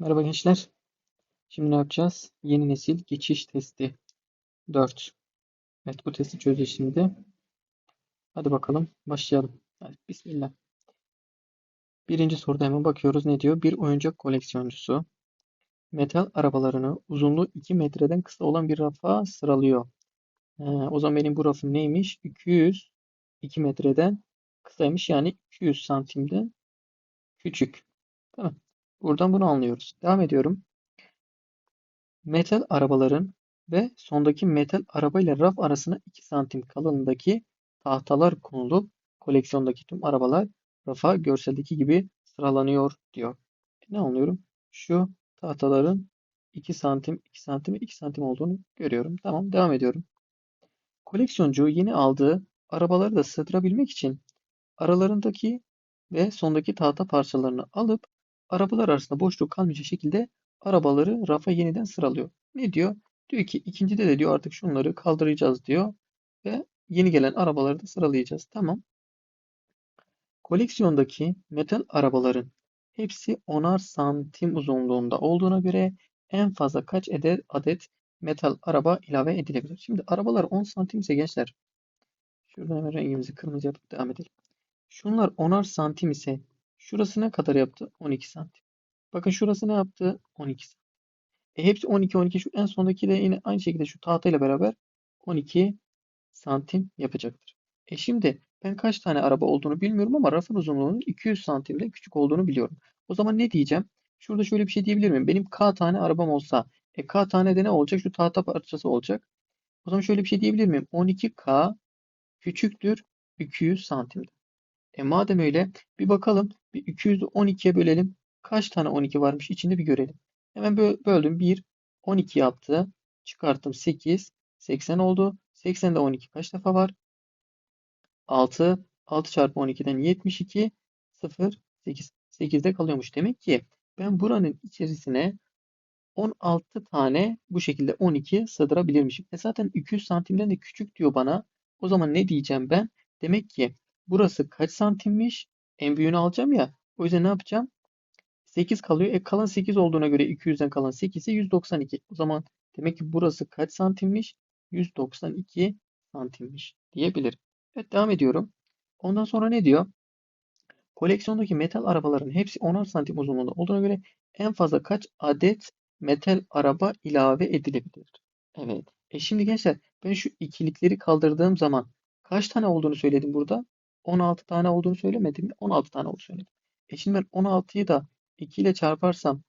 Merhaba gençler. Şimdi ne yapacağız? Yeni nesil geçiş testi 4. Evet bu testi çözeceğiz şimdi. Hadi bakalım başlayalım. Hadi, bismillah. Birinci soruda hemen bakıyoruz ne diyor? Bir oyuncak koleksiyoncusu metal arabalarını uzunluğu 2 metreden kısa olan bir rafa sıralıyor. Ee, o zaman benim bu rafım neymiş? 200 2 metreden kısaymış yani 200 santimden küçük. Tamam. Buradan bunu anlıyoruz. Devam ediyorum. Metal arabaların ve sondaki metal araba ile raf arasına 2 santim kalınlığındaki tahtalar konulup koleksiyondaki tüm arabalar rafa görseldeki gibi sıralanıyor diyor. E, ne anlıyorum? Şu tahtaların 2 santim, 2 santim, 2 santim olduğunu görüyorum. Tamam, devam ediyorum. Koleksiyoncu yeni aldığı arabaları da sığdırabilmek için aralarındaki ve sondaki tahta parçalarını alıp arabalar arasında boşluk kalmayacak şekilde arabaları rafa yeniden sıralıyor. Ne diyor? Diyor ki ikincide de diyor artık şunları kaldıracağız diyor ve yeni gelen arabaları da sıralayacağız. Tamam. Koleksiyondaki metal arabaların hepsi 10'ar santim uzunluğunda olduğuna göre en fazla kaç adet, adet metal araba ilave edilebilir? Şimdi arabalar 10 santim ise gençler şuradan hemen rengimizi kırmızı yapıp devam edelim. Şunlar 10'ar santim ise şurası ne kadar yaptı? 12 santim. Bakın şurası ne yaptı? 12 santim. E hepsi 12 12 şu en sondaki de yine aynı şekilde şu tahtayla beraber 12 santim yapacaktır. E şimdi ben kaç tane araba olduğunu bilmiyorum ama rafın uzunluğunun 200 santimle küçük olduğunu biliyorum. O zaman ne diyeceğim? Şurada şöyle bir şey diyebilir miyim? Benim K tane arabam olsa e K tane de ne olacak? Şu tahta parçası olacak. O zaman şöyle bir şey diyebilir miyim? 12K küçüktür 200 santimdir. E madem öyle bir bakalım. Bir 200'ü 12'ye bölelim. Kaç tane 12 varmış içinde bir görelim. Hemen böldüm. 1 12 yaptı. Çıkarttım 8 80 oldu. 80'de 12 kaç defa var? 6 6 çarpı 12'den 72 0 8 8'de kalıyormuş. Demek ki ben buranın içerisine 16 tane bu şekilde 12 sığdırabilirmişim. E zaten 200 santimden de küçük diyor bana. O zaman ne diyeceğim ben? Demek ki burası kaç santimmiş? En büyüğünü alacağım ya. O yüzden ne yapacağım? 8 kalıyor. E kalan 8 olduğuna göre 200'den kalan 8 ise 192. O zaman demek ki burası kaç santimmiş? 192 santimmiş diyebilirim. Evet devam ediyorum. Ondan sonra ne diyor? Koleksiyondaki metal arabaların hepsi 10 santim uzunluğunda olduğuna göre en fazla kaç adet metal araba ilave edilebilir? Evet. E şimdi gençler ben şu ikilikleri kaldırdığım zaman kaç tane olduğunu söyledim burada? 16 tane olduğunu söylemedim mi? 16 tane olduğunu söyledim. E şimdi ben 16'yı da 2 ile çarparsam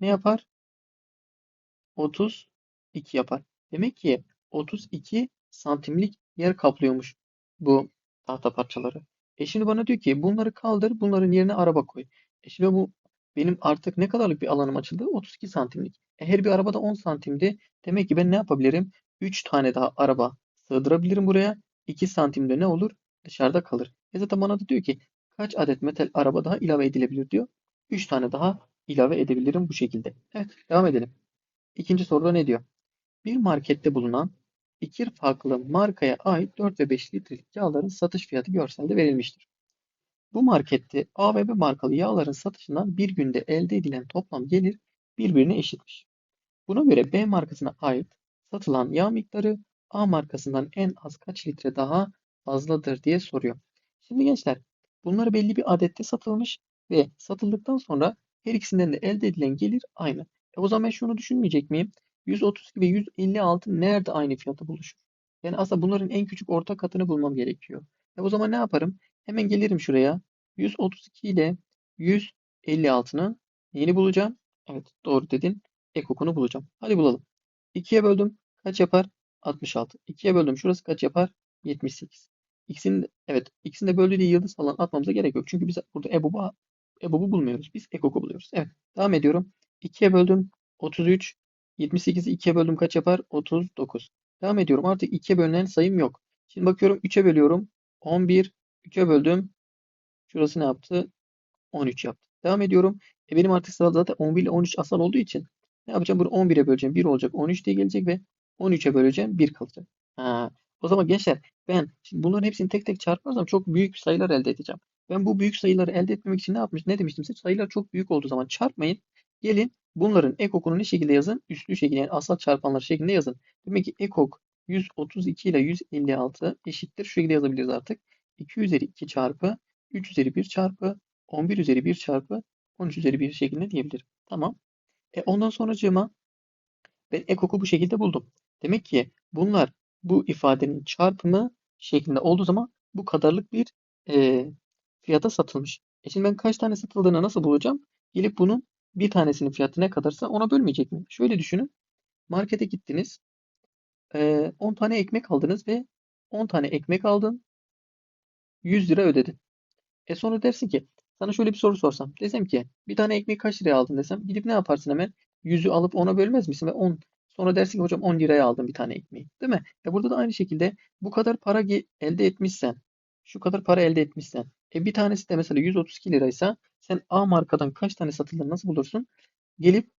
ne yapar? 32 yapar. Demek ki 32 santimlik yer kaplıyormuş bu tahta parçaları. E şimdi bana diyor ki bunları kaldır, bunların yerine araba koy. E şimdi bu benim artık ne kadarlık bir alanım açıldı? 32 santimlik. E her bir arabada 10 santimdi. Demek ki ben ne yapabilirim? 3 tane daha araba sığdırabilirim buraya. 2 santimde ne olur? Dışarıda kalır. E zaten bana da diyor ki kaç adet metal araba daha ilave edilebilir diyor. 3 tane daha ilave edebilirim bu şekilde. Evet devam edelim. İkinci soruda ne diyor? Bir markette bulunan iki farklı markaya ait 4 ve 5 litrelik yağların satış fiyatı görselde verilmiştir. Bu markette A ve B markalı yağların satışından bir günde elde edilen toplam gelir birbirine eşitmiş. Buna göre B markasına ait satılan yağ miktarı A markasından en az kaç litre daha fazladır diye soruyor. Şimdi gençler bunları belli bir adette satılmış ve satıldıktan sonra her ikisinden de elde edilen gelir aynı. E o zaman şunu düşünmeyecek miyim? 132 ve 156 nerede aynı fiyata buluşur? Yani aslında bunların en küçük ortak katını bulmam gerekiyor. E o zaman ne yaparım? Hemen gelirim şuraya. 132 ile 156'nın yeni bulacağım. Evet doğru dedin. Ekokunu bulacağım. Hadi bulalım. 2'ye böldüm. Kaç yapar? 66. 2'ye böldüm. Şurası kaç yapar? 78. İkisini evet ikisini de böldüğü yıldız falan atmamıza gerek yok. Çünkü biz burada EBOB'u EBOB'u bulmuyoruz. Biz EKOK'u buluyoruz. Evet devam ediyorum. 2'ye böldüm. 33. 78'i 2'ye böldüm kaç yapar? 39. Devam ediyorum. Artık 2'ye bölünen sayım yok. Şimdi bakıyorum 3'e bölüyorum. 11. 3'e böldüm. Şurası ne yaptı? 13 yaptı. Devam ediyorum. E benim artık sırada zaten 11 ile 13 asal olduğu için ne yapacağım? Bunu 11'e böleceğim. 1 olacak. 13 diye gelecek ve 13'e böleceğim. 1 kalacak. Ha. O zaman gençler ben şimdi bunların hepsini tek tek çarparsam çok büyük sayılar elde edeceğim. Ben bu büyük sayıları elde etmemek için ne yapmış? Ne demiştim size? Sayılar çok büyük olduğu zaman çarpmayın. Gelin Bunların ekokunu ne şekilde yazın? Üslü şekilde yani asal çarpanlar şeklinde yazın. Demek ki ekok 132 ile 156 eşittir. Şu şekilde yazabiliriz artık. 2 üzeri 2 çarpı 3 üzeri 1 çarpı 11 üzeri 1 çarpı 13 üzeri 1 şeklinde diyebilirim. Tamam. E ondan sonracığıma ben ekoku bu şekilde buldum. Demek ki bunlar bu ifadenin çarpımı şeklinde olduğu zaman bu kadarlık bir e, fiyata satılmış. E şimdi ben kaç tane satıldığını nasıl bulacağım? Gelip bunun bir tanesinin fiyatı ne kadarsa ona bölmeyecek miyim? Şöyle düşünün. Markete gittiniz. E, 10 tane ekmek aldınız ve 10 tane ekmek aldın. 100 lira ödedin. E sonra dersin ki sana şöyle bir soru sorsam. Desem ki bir tane ekmek kaç liraya aldın desem. Gidip ne yaparsın hemen? 100'ü alıp ona bölmez misin? Ve 10 sonra dersin ki hocam 10 liraya aldım bir tane ekmeği. Değil mi? E burada da aynı şekilde bu kadar para elde etmişsen şu kadar para elde etmişsen e bir tanesi de mesela 132 liraysa sen A markadan kaç tane satıldığını nasıl bulursun? Gelip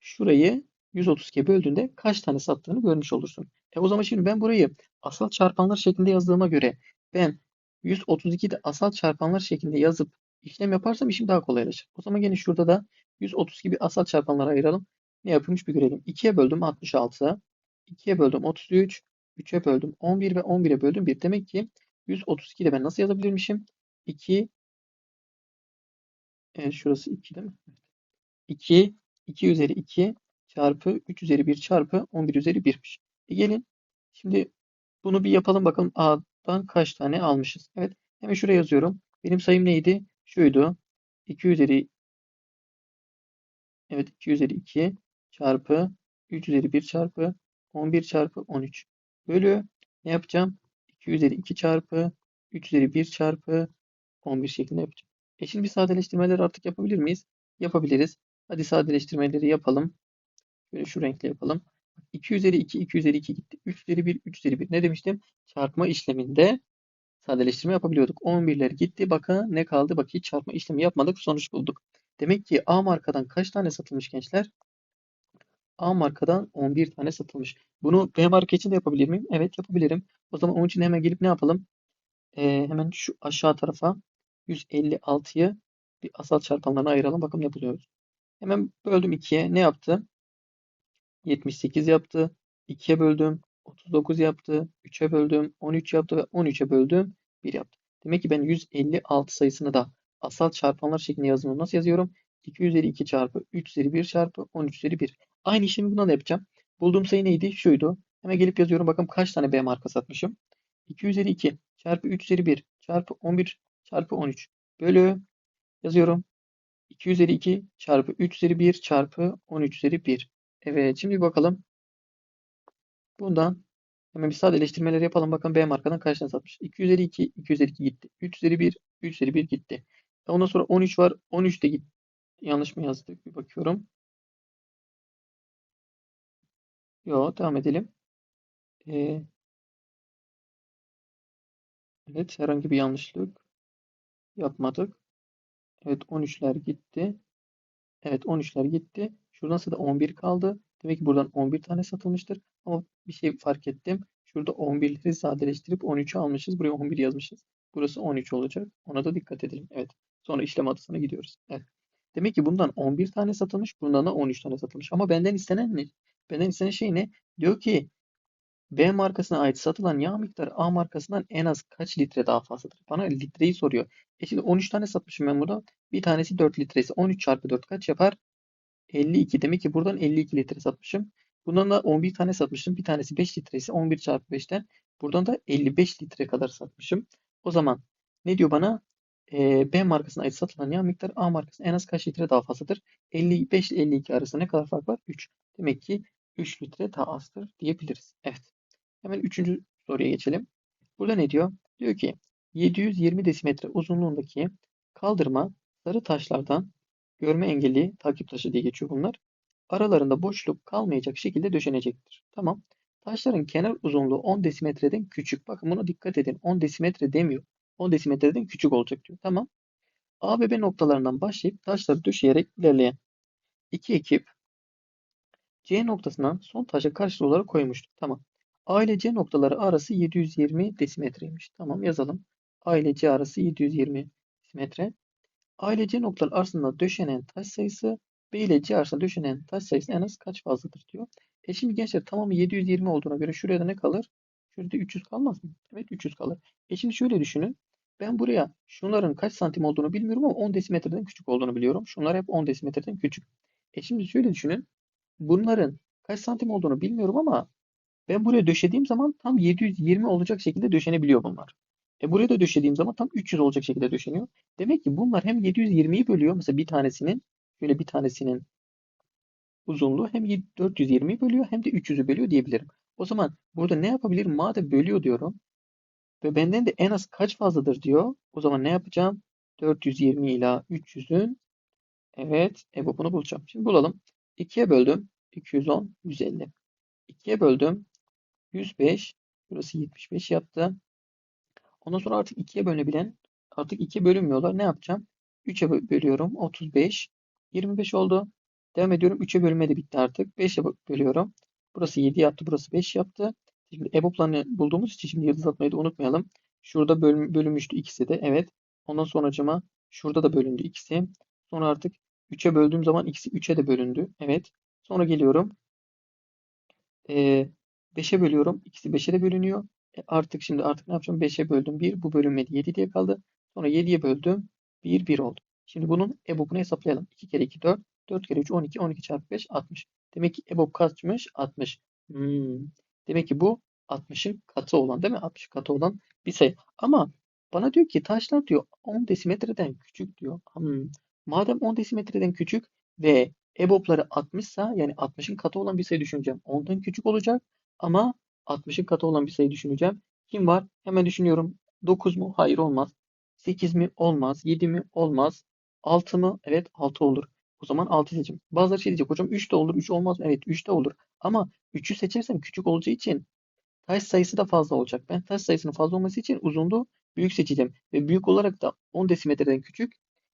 şurayı 132'ye böldüğünde kaç tane sattığını görmüş olursun. E o zaman şimdi ben burayı asal çarpanlar şeklinde yazdığıma göre ben 132'de asal çarpanlar şeklinde yazıp işlem yaparsam işim daha kolaylaşır. O zaman yine şurada da 130 gibi asal çarpanlara ayıralım. Ne yapılmış bir görelim. 2'ye böldüm 66. 2'ye böldüm 33. 3'e böldüm 11 ve 11'e böldüm 1. Demek ki 132'de ben nasıl yazabilirmişim? 2 Evet şurası 2 değil mi? 2 2 üzeri 2 çarpı 3 üzeri 1 çarpı 11 üzeri 1'miş. E gelin şimdi bunu bir yapalım bakalım A'dan kaç tane almışız. Evet hemen şuraya yazıyorum. Benim sayım neydi? Şuydu. 2 üzeri Evet 2 üzeri 2 çarpı 3 üzeri 1 çarpı 11 çarpı 13 bölü ne yapacağım? 2 üzeri 2 çarpı 3 üzeri 1 çarpı 11 şeklinde yapacağım. E şimdi sadeleştirmeleri artık yapabilir miyiz? Yapabiliriz. Hadi sadeleştirmeleri yapalım. Şöyle şu renkle yapalım. 2 üzeri 2, 2 üzeri 2 gitti. 3 üzeri 1, 3 üzeri 1. Ne demiştim? Çarpma işleminde sadeleştirme yapabiliyorduk. 11'ler gitti. Bakın ne kaldı? Bak hiç çarpma işlemi yapmadık. Sonuç bulduk. Demek ki A markadan kaç tane satılmış gençler? A markadan 11 tane satılmış. Bunu B marka için de yapabilir miyim? Evet yapabilirim. O zaman onun için hemen gelip ne yapalım? Ee, hemen şu aşağı tarafa 156'yı bir asal çarpanlarına ayıralım. Bakın ne buluyoruz. Hemen böldüm 2'ye. Ne yaptı? 78 yaptı. 2'ye böldüm. 39 yaptı. 3'e böldüm. 13 yaptı ve 13'e böldüm. 1 yaptı. Demek ki ben 156 sayısını da asal çarpanlar şeklinde yazımı nasıl yazıyorum? 2 üzeri 2 çarpı 3 üzeri 1 çarpı 13 üzeri 1. Aynı işlemi buna da yapacağım. Bulduğum sayı neydi? Şuydu. Hemen gelip yazıyorum. Bakın kaç tane B marka satmışım. 2 üzeri 2 çarpı 3 üzeri 1 çarpı 11 çarpı 13 bölü yazıyorum. 2 üzeri 2 çarpı 3 üzeri 1 çarpı 13 üzeri 1. Evet şimdi bakalım. Bundan hemen bir sadeleştirmeleri yapalım. Bakın B markadan kaç tane satmış. 2 üzeri 2, 2 üzeri 2 gitti. 3 üzeri 1, 3 üzeri 1 gitti. Ondan sonra 13 var. 13 de gitti. Yanlış mı yazdık? Bir bakıyorum. Yo devam edelim. Ee, evet herhangi bir yanlışlık yapmadık. Evet 13'ler gitti. Evet 13'ler gitti. Şuradan da 11 kaldı. Demek ki buradan 11 tane satılmıştır. Ama bir şey fark ettim. Şurada 11'leri sadeleştirip 13'ü almışız. Buraya 11 yazmışız. Burası 13 olacak. Ona da dikkat edelim. Evet. Sonra işlem adısına gidiyoruz. Evet. Demek ki bundan 11 tane satılmış. Bundan da 13 tane satılmış. Ama benden istenen ne? Benden istenen şey ne? Diyor ki B markasına ait satılan yağ miktarı A markasından en az kaç litre daha fazladır? Bana litreyi soruyor. E şimdi 13 tane satmışım ben burada. Bir tanesi 4 litresi. 13 çarpı 4 kaç yapar? 52. Demek ki buradan 52 litre satmışım. Bundan da 11 tane satmışım. Bir tanesi 5 litresi. 11 çarpı 5'ten. Buradan da 55 litre kadar satmışım. O zaman ne diyor bana? Ee, B markasına ait satılan yağ miktarı A markasına en az kaç litre daha fazladır? 55 ile 52 arasında ne kadar fark var? 3. Demek ki 3 litre daha azdır diyebiliriz. Evet. Hemen üçüncü soruya geçelim. Burada ne diyor? Diyor ki 720 desimetre uzunluğundaki kaldırma sarı taşlardan görme engelli takip taşı diye geçiyor bunlar. Aralarında boşluk kalmayacak şekilde döşenecektir. Tamam. Taşların kenar uzunluğu 10 desimetreden küçük. Bakın buna dikkat edin. 10 desimetre demiyor. 10 desimetreden küçük olacak diyor. Tamam. A ve B noktalarından başlayıp taşları döşeyerek ilerleyen iki ekip C noktasından son taşa karşı olarak koymuştur. Tamam. A ile C noktaları arası 720 desimetreymiş. Tamam yazalım. A ile C arası 720 desimetre. A ile C noktaları arasında döşenen taş sayısı B ile C arasında döşenen taş sayısı en az kaç fazladır diyor. E şimdi gençler tamamı 720 olduğuna göre şuraya da ne kalır? Şurada 300 kalmaz mı? Evet 300 kalır. E şimdi şöyle düşünün. Ben buraya şunların kaç santim olduğunu bilmiyorum ama 10 desimetreden küçük olduğunu biliyorum. Şunlar hep 10 desimetreden küçük. E şimdi şöyle düşünün. Bunların kaç santim olduğunu bilmiyorum ama ben buraya döşediğim zaman tam 720 olacak şekilde döşenebiliyor bunlar. E buraya da döşediğim zaman tam 300 olacak şekilde döşeniyor. Demek ki bunlar hem 720'yi bölüyor. Mesela bir tanesinin şöyle bir tanesinin uzunluğu hem 420'yi bölüyor hem de 300'ü bölüyor diyebilirim. O zaman burada ne yapabilirim? Madem bölüyor diyorum ve benden de en az kaç fazladır diyor. O zaman ne yapacağım? 420 ile 300'ün evet EBOB'unu bulacağım. Şimdi bulalım. 2'ye böldüm. 210, 150. 2'ye böldüm. 105. Burası 75 yaptı. Ondan sonra artık 2'ye bölünebilen artık 2'ye bölünmüyorlar. Ne yapacağım? 3'e bölüyorum. 35. 25 oldu. Devam ediyorum. 3'e bölünme de bitti artık. 5'e bölüyorum. Burası 7 yaptı. Burası 5 yaptı. Şimdi EBOB'larını bulduğumuz için şimdi yıldız atmayı da unutmayalım. Şurada bölüm, bölünmüştü ikisi de. Evet. Ondan sonracıma şurada da bölündü ikisi. Sonra artık 3'e böldüğüm zaman ikisi 3'e de bölündü. Evet. Sonra geliyorum. Ee, 5'e bölüyorum. İkisi 5'e de bölünüyor. E artık şimdi artık ne yapacağım? 5'e böldüm 1. Bu bölünmedi. 7 diye kaldı. Sonra 7'ye böldüm. 1, 1 oldu. Şimdi bunun EBOB'unu hesaplayalım. 2 kere 2, 4. 4 kere 3, 12. 12 çarpı 5, 60. Demek ki EBOB kaçmış? 60. Hmm. Demek ki bu 60'ın katı olan değil mi? 60 katı olan bir sayı. Ama bana diyor ki taşlar diyor 10 desimetreden küçük diyor. Hmm. Madem 10 desimetreden küçük ve EBOB'ları 60 sa yani 60'ın katı olan bir sayı düşüneceğim. 10'dan küçük olacak ama 60'ın katı olan bir sayı düşüneceğim. Kim var? Hemen düşünüyorum. 9 mu? Hayır olmaz. 8 mi? Olmaz. 7 mi? Olmaz. 6 mı? Evet 6 olur. O zaman 6 seçeceğim. Bazıları şey diyecek hocam 3 de olur 3 olmaz? Evet 3 de olur. Ama 3'ü seçersem küçük olacağı için taş sayısı da fazla olacak. Ben taş sayısının fazla olması için uzunluğu büyük seçeceğim. Ve büyük olarak da 10 desimetreden küçük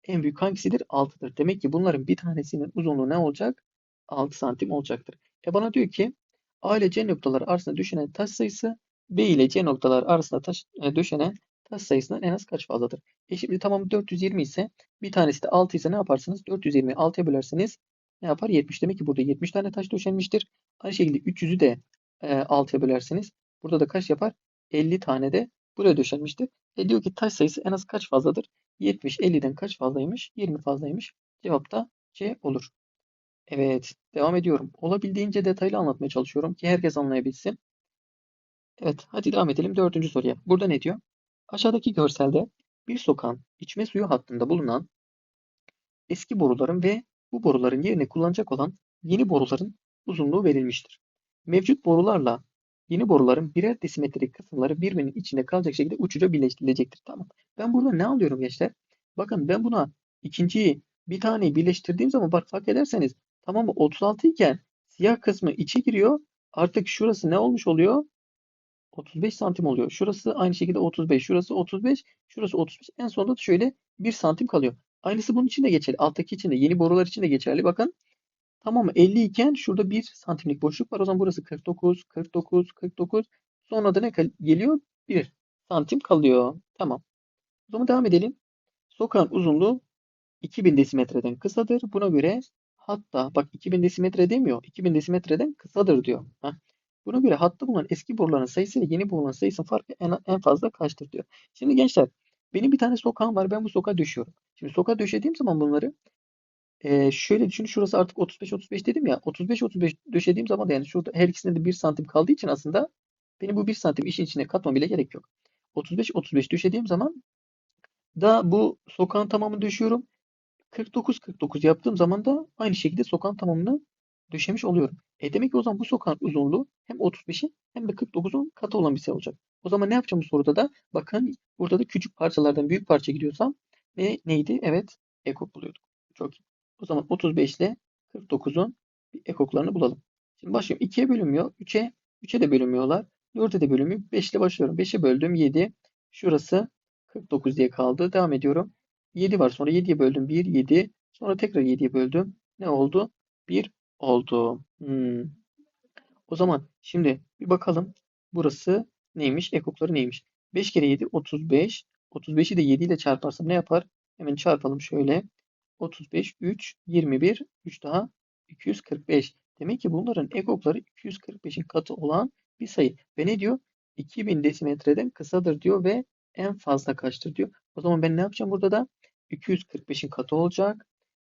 en büyük hangisidir? 6'dır. Demek ki bunların bir tanesinin uzunluğu ne olacak? 6 santim olacaktır. E bana diyor ki A ile C noktaları arasında düşenen taş sayısı B ile C noktaları arasında taş, e, düşenen taş sayısından en az kaç fazladır? E şimdi tamam 420 ise bir tanesi de 6 ise ne yaparsınız? 420'yi 6'ya bölerseniz ne yapar? 70. Demek ki burada 70 tane taş döşenmiştir. Aynı şekilde 300'ü de e, 6'ya bölerseniz burada da kaç yapar? 50 tane de buraya döşenmiştir. E diyor ki taş sayısı en az kaç fazladır? 70 50'den kaç fazlaymış? 20 fazlaymış. Cevap da C olur. Evet, devam ediyorum. Olabildiğince detaylı anlatmaya çalışıyorum ki herkes anlayabilsin. Evet, hadi devam edelim dördüncü soruya. Burada ne diyor? Aşağıdaki görselde bir sokağın içme suyu hattında bulunan eski boruların ve bu boruların yerini kullanacak olan yeni boruların uzunluğu verilmiştir. Mevcut borularla yeni boruların birer desimetrelik kısımları birbirinin içinde kalacak şekilde uçuca birleştirilecektir. Tamam. Ben burada ne alıyorum gençler? Bakın ben buna ikinciyi bir taneyi birleştirdiğim zaman bak fark ederseniz tamam mı 36 iken siyah kısmı içe giriyor. Artık şurası ne olmuş oluyor? 35 santim oluyor. Şurası aynı şekilde 35. Şurası 35. Şurası 35. En sonunda da şöyle 1 santim kalıyor. Aynısı bunun için de geçerli. Alttaki için de yeni borular için de geçerli. Bakın tamam mı? 50 iken şurada 1 santimlik boşluk var. O zaman burası 49, 49, 49. Sonra da ne geliyor? 1 santim kalıyor. Tamam. O zaman devam edelim. Sokağın uzunluğu 2000 desimetreden kısadır. Buna göre hatta bak 2000 desimetre demiyor. 2000 desimetreden kısadır diyor. Heh. Buna göre hatta bulunan eski boruların sayısı ile yeni boruların sayısının farkı en, en fazla kaçtır diyor. Şimdi gençler benim bir tane sokağım var. Ben bu sokağa döşüyorum. Şimdi sokağa döşediğim zaman bunları e, şöyle düşün. Şurası artık 35-35 dedim ya. 35-35 döşediğim zaman da yani şurada her ikisinde de 1 santim kaldığı için aslında benim bu 1 santim işin içine katma bile gerek yok. 35-35 döşediğim zaman da bu sokağın tamamını döşüyorum. 49-49 yaptığım zaman da aynı şekilde sokağın tamamını döşemiş oluyorum. E demek ki o zaman bu sokağın uzunluğu hem 35'in hem de 49'un katı olan bir sayı olacak. O zaman ne yapacağım bu soruda da? Bakın burada da küçük parçalardan büyük parça gidiyorsam ne, neydi? Evet ekok buluyorduk. Çok iyi. O zaman 35 ile 49'un ekoklarını bulalım. Şimdi başlıyorum. 2'ye bölünmüyor. 3'e 3'e de bölünmüyorlar. 4'e de bölünmüyor. 5 ile başlıyorum. 5'e böldüm 7. Şurası 49 diye kaldı. Devam ediyorum. 7 var. Sonra 7'ye böldüm. 1, 7. Sonra tekrar 7'ye böldüm. Ne oldu? 1 oldu. Hmm. O zaman şimdi bir bakalım. Burası neymiş? Ekokları neymiş? 5 kere 7 35. 35'i de 7 ile çarparsam ne yapar? Hemen çarpalım şöyle. 35, 3, 21, 3 daha 245. Demek ki bunların ekokları 245'in katı olan bir sayı. Ve ne diyor? 2000 desimetreden kısadır diyor ve en fazla kaçtır diyor. O zaman ben ne yapacağım burada da? 245'in katı olacak.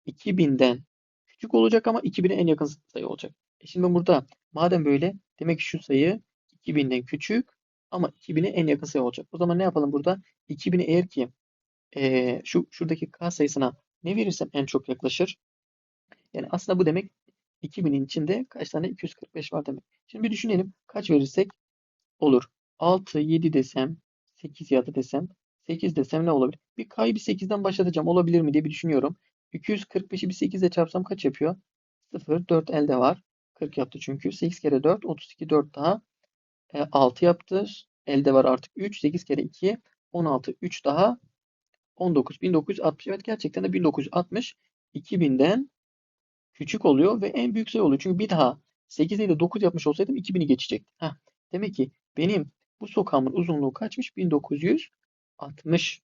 2000'den küçük olacak ama 2000'e en yakın sayı olacak. E şimdi ben burada madem böyle demek ki şu sayı 2000'den küçük ama 2000'e en yakın sayı olacak. O zaman ne yapalım burada? 2000'i eğer ki eee, şu şuradaki k sayısına ne verirsem en çok yaklaşır. Yani aslında bu demek 2000'in içinde kaç tane 245 var demek. Şimdi bir düşünelim. Kaç verirsek olur. 6, 7 desem, 8 ya da desem, 8 desem ne olabilir? Bir k'yı bir 8'den başlatacağım. Olabilir mi diye bir düşünüyorum. 245'i bir 8 ile çarpsam kaç yapıyor? 0, 4 elde var. 40 yaptı çünkü. 8 kere 4, 32, 4 daha. E, 6 yaptı. Elde var artık 3. 8 kere 2, 16, 3 daha. 19, 1960. Evet gerçekten de 1960 2000'den küçük oluyor ve en büyük sayı oluyor. Çünkü bir daha 8 ile 9 yapmış olsaydım 2000'i geçecekti. Heh. Demek ki benim bu sokağımın uzunluğu kaçmış? 1960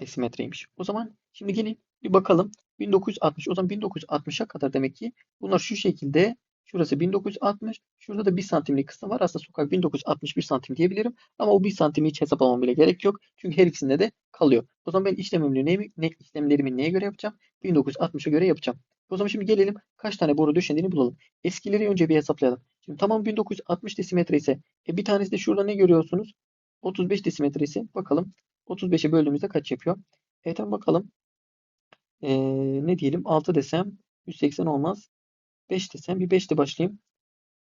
desimetreymiş. O zaman şimdi gelin bir bakalım. 1960. O zaman 1960'a kadar demek ki bunlar şu şekilde Şurası 1960. Şurada da 1 santimlik kısım var. Aslında sokak 1961 santim diyebilirim. Ama o 1 santimi hiç hesaplamam bile gerek yok. Çünkü her ikisinde de kalıyor. O zaman ben işlemimi ne, ne, işlemlerimi neye göre yapacağım? 1960'a göre yapacağım. O zaman şimdi gelelim kaç tane boru döşendiğini bulalım. Eskileri önce bir hesaplayalım. Şimdi tamam 1960 desimetre ise e bir tanesi de şurada ne görüyorsunuz? 35 desimetre ise bakalım 35'e böldüğümüzde kaç yapıyor? Evet bakalım. Ee, ne diyelim 6 desem 180 olmaz. 5 desem bir 5 ile başlayayım.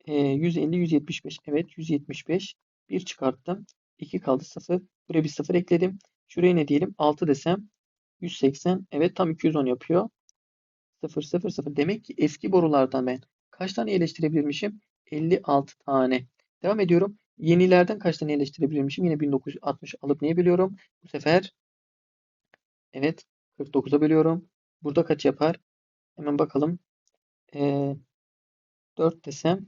E, 150, 175. Evet 175. 1 çıkarttım. 2 kaldı 0. Buraya bir 0 ekledim. Şuraya ne diyelim? 6 desem 180. Evet tam 210 yapıyor. 0, 0, 0. Demek ki eski borulardan ben kaç tane yerleştirebilirmişim? 56 tane. Devam ediyorum. Yenilerden kaç tane yerleştirebilirmişim? Yine 1960 alıp neye bölüyorum? Bu sefer evet 49'a bölüyorum. Burada kaç yapar? Hemen bakalım. Ee, 4 desem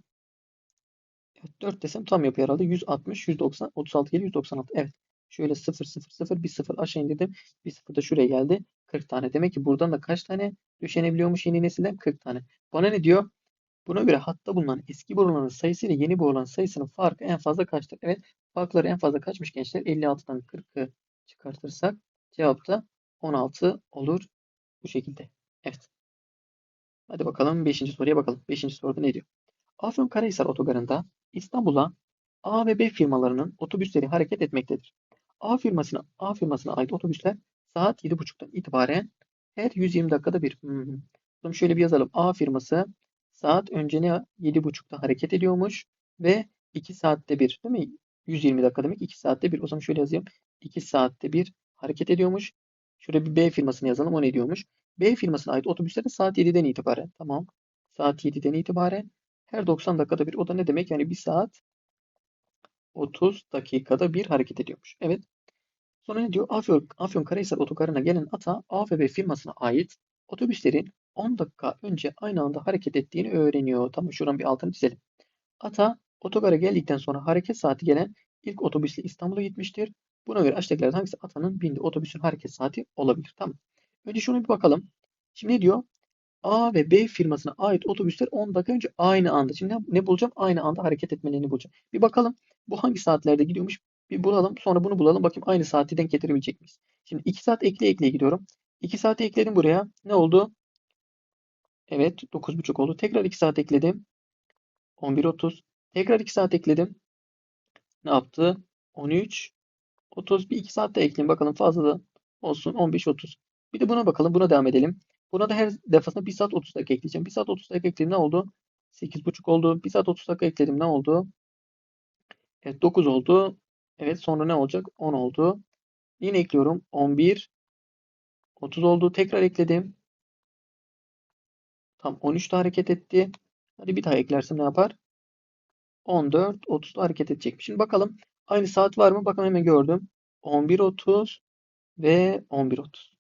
evet, 4 desem tam yapıyor herhalde. 160, 190, 36 geliyor 196. Evet. Şöyle 0, 0, 0, 1 0 aşağı indirdim. Bir 0 da şuraya geldi. 40 tane. Demek ki buradan da kaç tane döşenebiliyormuş yeni nesilden? 40 tane. Bana ne diyor? Buna göre hatta bulunan eski boruların sayısı ile yeni boruların sayısının farkı en fazla kaçtır? Evet. Farkları en fazla kaçmış gençler? 56'dan 40'ı çıkartırsak cevap da 16 olur. Bu şekilde. Evet. Hadi bakalım 5. soruya bakalım. 5. soruda ne diyor? Afyonkarahisar otogarında İstanbul'a A ve B firmalarının otobüsleri hareket etmektedir. A firmasına A firmasına ait otobüsler saat 7.30'dan itibaren her 120 dakikada bir. Hmm. şöyle bir yazalım. A firması saat önce ne 7.30'da hareket ediyormuş ve 2 saatte bir değil mi? 120 dakika demek 2 saatte bir. O zaman şöyle yazayım. 2 saatte bir hareket ediyormuş. Şöyle bir B firmasını yazalım. O ne diyormuş? B firmasına ait otobüsler de saat 7'den itibaren. Tamam. Saat 7'den itibaren her 90 dakikada bir. O da ne demek? Yani 1 saat 30 dakikada bir hareket ediyormuş. Evet. Sonra ne diyor? Afyon, Afyonkarahisar otogarına gelen ata A ve B firmasına ait otobüslerin 10 dakika önce aynı anda hareket ettiğini öğreniyor. Tamam şuradan bir altını çizelim. Ata otogara geldikten sonra hareket saati gelen ilk otobüsle İstanbul'a gitmiştir. Buna göre aşağıdakilerden hangisi atanın bindiği otobüsün hareket saati olabilir? Tamam. Önce şuna bir bakalım. Şimdi ne diyor? A ve B firmasına ait otobüsler 10 dakika önce aynı anda. Şimdi ne, bulacağım? Aynı anda hareket etmelerini bulacağım. Bir bakalım. Bu hangi saatlerde gidiyormuş? Bir bulalım. Sonra bunu bulalım. Bakayım aynı saati denk getirebilecek miyiz? Şimdi 2 saat ekle ekle gidiyorum. 2 saati ekledim buraya. Ne oldu? Evet 9.30 oldu. Tekrar 2 saat ekledim. 11.30. Tekrar 2 saat ekledim. Ne yaptı? 13. 30. Bir 2 saat de ekleyeyim. Bakalım fazla da olsun. 15.30. Bir de buna bakalım. Buna devam edelim. Buna da her defasında 1 saat 30 dakika ekleyeceğim. 1 saat 30 dakika ekledim ne oldu? 8.5 oldu. 1 saat 30 dakika ekledim ne oldu? Evet 9 oldu. Evet sonra ne olacak? 10 oldu. Yine ekliyorum. 11 30 oldu. Tekrar ekledim. Tam 13'te hareket etti. Hadi bir daha eklersem ne yapar? 14 30'da hareket edecek. Şimdi bakalım. Aynı saat var mı? Bakın hemen gördüm. 11.30 ve 11.30.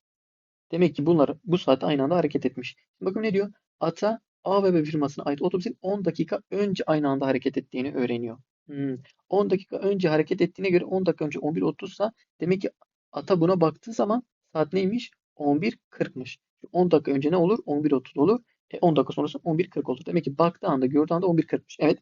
Demek ki bunlar bu saatte aynı anda hareket etmiş. Bakın ne diyor? Ata A ve firmasına ait otobüsün 10 dakika önce aynı anda hareket ettiğini öğreniyor. Hmm. 10 dakika önce hareket ettiğine göre 10 dakika önce 11.30 sa demek ki ata buna baktığı zaman saat neymiş? 11.40'mış. Şu 10 dakika önce ne olur? 11.30 olur. E 10 dakika sonrası 11.40 olur. Demek ki baktığı anda gördüğü anda 11.40'mış. Evet.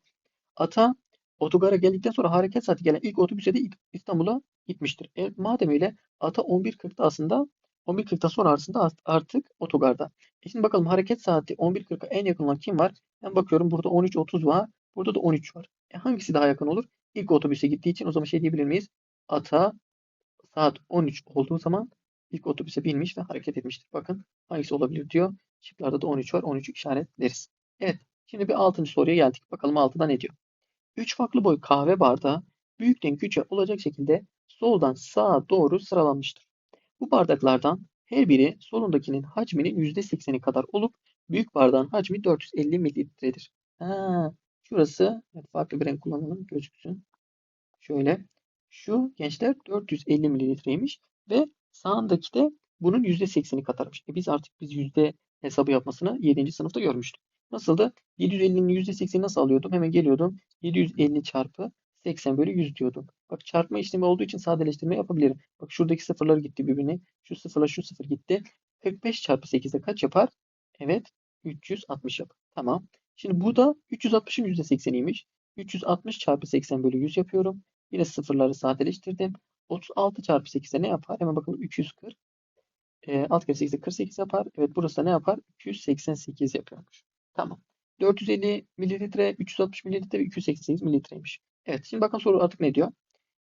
Ata otogara geldikten sonra hareket saati gelen ilk otobüse de İstanbul'a gitmiştir. E, madem öyle Ata 11.40'da aslında 11.40'dan sonra aslında artık otogarda. E şimdi bakalım hareket saati 11.40'a en yakın olan kim var? Ben bakıyorum burada 13.30 var. Burada da 13 var. E hangisi daha yakın olur? İlk otobüse gittiği için o zaman şey diyebilir miyiz? Ata saat 13 olduğu zaman ilk otobüse binmiş ve hareket etmiştir. Bakın hangisi olabilir diyor. Şıklarda da 13 var. 13'ü işaretleriz. Evet. Şimdi bir 6. soruya geldik. Bakalım 6'da ne diyor? 3 farklı boy kahve bardağı büyükten küçüğe olacak şekilde soldan sağa doğru sıralanmıştır. Bu bardaklardan her biri solundakinin hacminin %80'i kadar olup büyük bardağın hacmi 450 mililitredir. Şurası farklı bir renk kullanalım gözüksün. Şöyle. Şu gençler 450 mililitreymiş ve sağındaki de bunun %80'i katarmış. E biz artık biz yüzde hesabı yapmasını 7. sınıfta görmüştük. Nasıldı? 750'nin %80'i nasıl alıyordum? Hemen geliyordum. 750 çarpı 80 bölü 100 diyordum. Bak çarpma işlemi olduğu için sadeleştirme yapabilirim. Bak şuradaki sıfırlar gitti birbirine. Şu sıfırla şu sıfır gitti. 45 çarpı 8'de kaç yapar? Evet 360 yapar. Tamam. Şimdi bu da 360'ın %80'iymiş. 360 çarpı 80 bölü 100 yapıyorum. Yine sıfırları sadeleştirdim. 36 çarpı 8'de ne yapar? Hemen bakalım 340. E, 6 kere 8'de 48 yapar. Evet burası da ne yapar? 288 yapıyormuş. Tamam. 450 mililitre, 360 mililitre ve 288 mililitreymiş. Evet şimdi bakın soru artık ne diyor?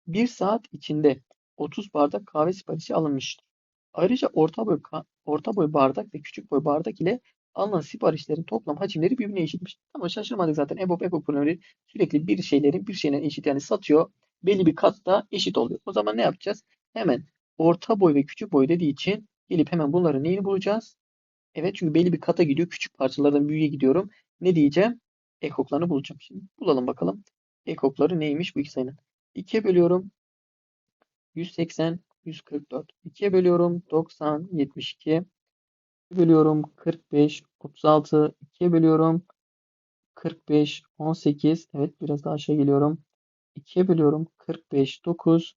1 saat içinde 30 bardak kahve siparişi alınmıştır. Ayrıca orta boy, orta boy bardak ve küçük boy bardak ile alınan siparişlerin toplam hacimleri birbirine eşitmiş. Ama şaşırmadık zaten. EBOB, EBOB sürekli bir şeylerin bir şeylerin eşit yani satıyor. Belli bir katta eşit oluyor. O zaman ne yapacağız? Hemen orta boy ve küçük boy dediği için gelip hemen bunların neyini bulacağız? Evet çünkü belli bir kata gidiyor. Küçük parçalardan büyüğe gidiyorum. Ne diyeceğim? Ekoklarını bulacağım. Şimdi bulalım bakalım. Ekokları neymiş bu iki sayının? 2'ye bölüyorum. 180, 144. 2'ye bölüyorum. 90, 72. bölüyorum. 45, 36. 2'ye bölüyorum. 45, 18. Evet biraz daha aşağı geliyorum. 2'ye bölüyorum. 45, 9.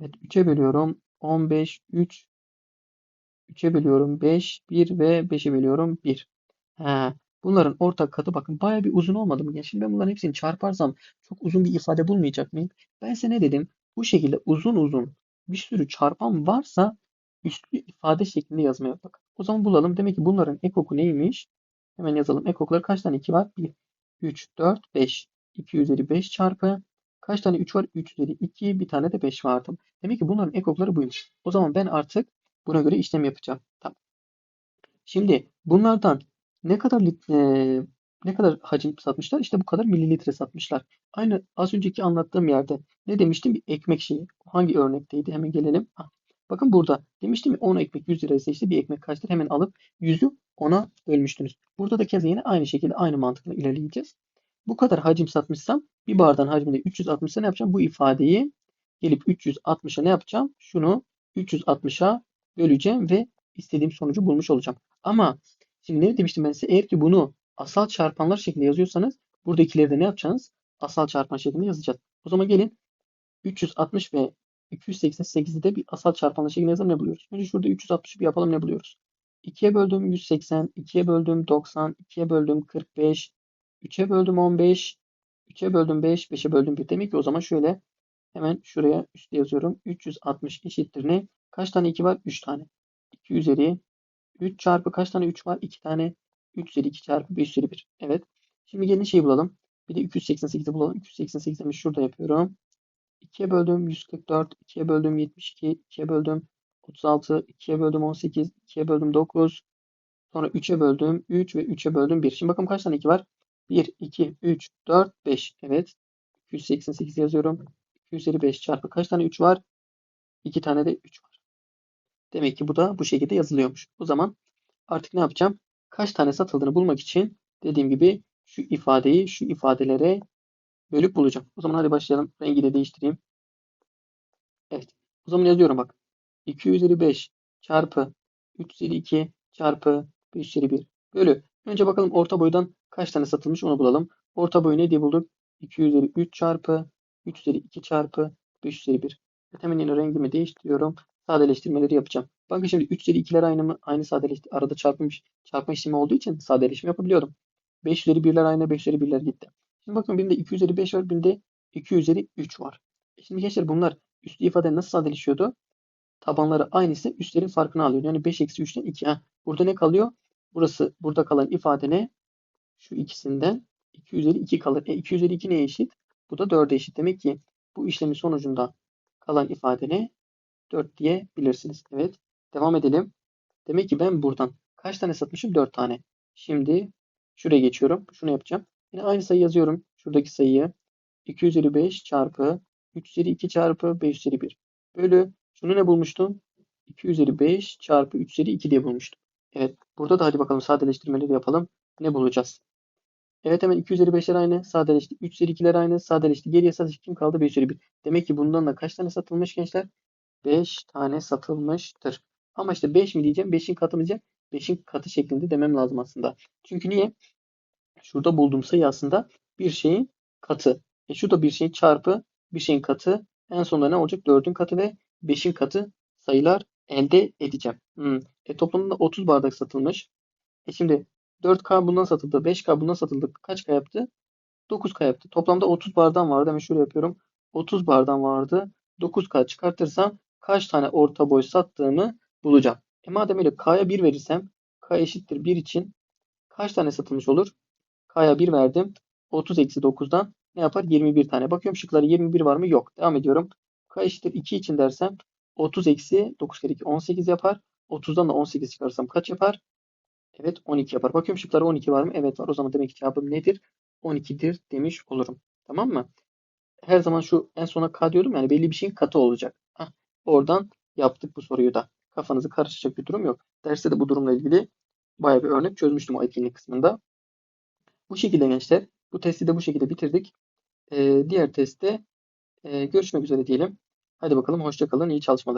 Evet 3'e bölüyorum. 15, 3. 3'e bölüyorum 5, 1 ve 5'e bölüyorum 1. He, bunların ortak katı bakın baya bir uzun olmadı mı? Yani şimdi ben bunların hepsini çarparsam çok uzun bir ifade bulmayacak mıyım? Ben size ne dedim? Bu şekilde uzun uzun bir sürü çarpan varsa üstlü ifade şeklinde yazmaya bak. O zaman bulalım. Demek ki bunların ekoku neymiş? Hemen yazalım. Ekokları kaç tane 2 var? 1, 3, 4, 5. 2 üzeri 5 çarpı kaç tane 3 var? 3 üzeri 2. Bir tane de 5 vardı. Demek ki bunların ekokları buymuş. O zaman ben artık Buna göre işlem yapacağım. Tamam. Şimdi bunlardan ne kadar e, ne kadar hacim satmışlar? İşte bu kadar mililitre satmışlar. Aynı az önceki anlattığım yerde ne demiştim? Bir ekmek şeyi. Hangi örnekteydi? Hemen gelelim. Ha. Bakın burada demiştim 10 ekmek 100 liraysa işte bir ekmek kaçtır? Hemen alıp 100'ü 10'a bölmüştünüz. Burada da kez yine aynı şekilde aynı mantıkla ilerleyeceğiz. Bu kadar hacim satmışsam bir bardağın hacminde 360'a ne yapacağım? Bu ifadeyi gelip 360'a ne yapacağım? Şunu 360'a böleceğim ve istediğim sonucu bulmuş olacağım. Ama şimdi ne demiştim ben size? Eğer ki bunu asal çarpanlar şeklinde yazıyorsanız buradakileri de ne yapacaksınız? Asal çarpan şeklinde yazacağız. O zaman gelin 360 ve 288'i de bir asal çarpanlar şeklinde yazalım ne buluyoruz? Önce şurada 360'ı bir yapalım ne buluyoruz? 2'ye böldüm 180, 2'ye böldüm 90, 2'ye böldüm 45, 3'e böldüm 15, 3'e böldüm 5, 5'e böldüm 1. Demek ki o zaman şöyle hemen şuraya üstte yazıyorum. 360 eşittir ne? Kaç tane 2 var? 3 tane. 2 üzeri 3 çarpı kaç tane 3 var? 2 tane. 3 üzeri 2 çarpı 5 üzeri 1. Evet. Şimdi gelin şeyi bulalım. Bir de 288'i bulalım. 288'i şurada yapıyorum. 2'ye böldüm 144, 2'ye böldüm 72, 2'ye böldüm 36, 2'ye böldüm 18, 2'ye böldüm 9. Sonra 3'e böldüm 3 ve 3'e böldüm 1. Şimdi bakalım kaç tane 2 var? 1, 2, 3, 4, 5. Evet. 288 yazıyorum. 2 üzeri 5 çarpı kaç tane 3 var? 2 tane de 3 var. Demek ki bu da bu şekilde yazılıyormuş. O zaman artık ne yapacağım? Kaç tane satıldığını bulmak için dediğim gibi şu ifadeyi şu ifadelere bölüp bulacağım. O zaman hadi başlayalım. Rengi de değiştireyim. Evet. O zaman yazıyorum bak. 2 üzeri 5 çarpı 3 üzeri 2 çarpı 5 üzeri 1 bölü. Önce bakalım orta boydan kaç tane satılmış onu bulalım. Orta boyu ne diye bulduk? 2 üzeri 3 çarpı 3 üzeri 2 çarpı 5 üzeri 1. Evet, hemen yine rengimi değiştiriyorum sadeleştirmeleri yapacağım. Bakın şimdi 3 üzeri 2'ler aynı mı? Aynı sadeleşti. Arada çarpım, çarpma işlemi olduğu için sadeleşme yapabiliyorum. 5 üzeri 1'ler aynı, 5 üzeri 1'ler gitti. Şimdi bakın birinde 2 üzeri 5 var, birinde 2 üzeri 3 var. E şimdi gençler bunlar üslü ifade nasıl sadeleşiyordu? Tabanları aynıysa üstlerin farkını alıyor. Yani 5 eksi 3'ten 2. Ha, burada ne kalıyor? Burası burada kalan ifade ne? Şu ikisinden 2 üzeri 2 kalır. E 2 üzeri 2 neye eşit? Bu da 4'e eşit. Demek ki bu işlemin sonucunda kalan ifade ne? 4 diyebilirsiniz. Evet. Devam edelim. Demek ki ben buradan kaç tane satmışım? 4 tane. Şimdi şuraya geçiyorum. Şunu yapacağım. Yine aynı sayı yazıyorum. Şuradaki sayıyı 2 üzeri 5 çarpı 3 üzeri 2 çarpı 5 üzeri 1 bölü şunu ne bulmuştum? 2 üzeri 5 çarpı 3 üzeri 2 diye bulmuştum. Evet. Burada da hadi bakalım sadeleştirmeleri yapalım. Ne bulacağız? Evet hemen 2 üzeri 5'ler aynı. Sadeleşti. 3 üzeri 2'ler aynı. Sadeleşti. Geriye sadece kim kaldı? 5 üzeri 1. Demek ki bundan da kaç tane satılmış gençler? 5 tane satılmıştır. Ama işte 5 mi diyeceğim? 5'in katı mı diyeceğim? 5'in katı şeklinde demem lazım aslında. Çünkü niye? Şurada bulduğum sayı aslında bir şeyin katı. E şu bir şeyin çarpı bir şeyin katı. En sonunda ne olacak? 4'ün katı ve 5'in katı sayılar elde edeceğim. Hmm. E toplamda 30 bardak satılmış. E şimdi 4K bundan satıldı. 5K bundan satıldı. Kaç K yaptı? 9K yaptı. Toplamda 30 bardan vardı. Hemen şöyle yapıyorum. 30 bardan vardı. 9K çıkartırsam kaç tane orta boy sattığımı bulacağım. E madem öyle K'ya 1 verirsem K eşittir 1 için kaç tane satılmış olur? K'ya 1 verdim. 30 eksi 9'dan ne yapar? 21 tane. Bakıyorum şıkları 21 var mı? Yok. Devam ediyorum. K eşittir 2 için dersem 30 eksi 9 kere 2 18 yapar. 30'dan da 18 çıkarsam kaç yapar? Evet 12 yapar. Bakıyorum şıklara 12 var mı? Evet var. O zaman demek ki cevabım nedir? 12'dir demiş olurum. Tamam mı? Her zaman şu en sona K diyordum yani belli bir şeyin katı olacak. Oradan yaptık bu soruyu da. Kafanızı karışacak bir durum yok. Derste de bu durumla ilgili bayağı bir örnek çözmüştüm o etkinlik kısmında. Bu şekilde gençler. Bu testi de bu şekilde bitirdik. Ee, diğer testte e, görüşmek üzere diyelim. Hadi bakalım hoşça kalın, iyi çalışmalar.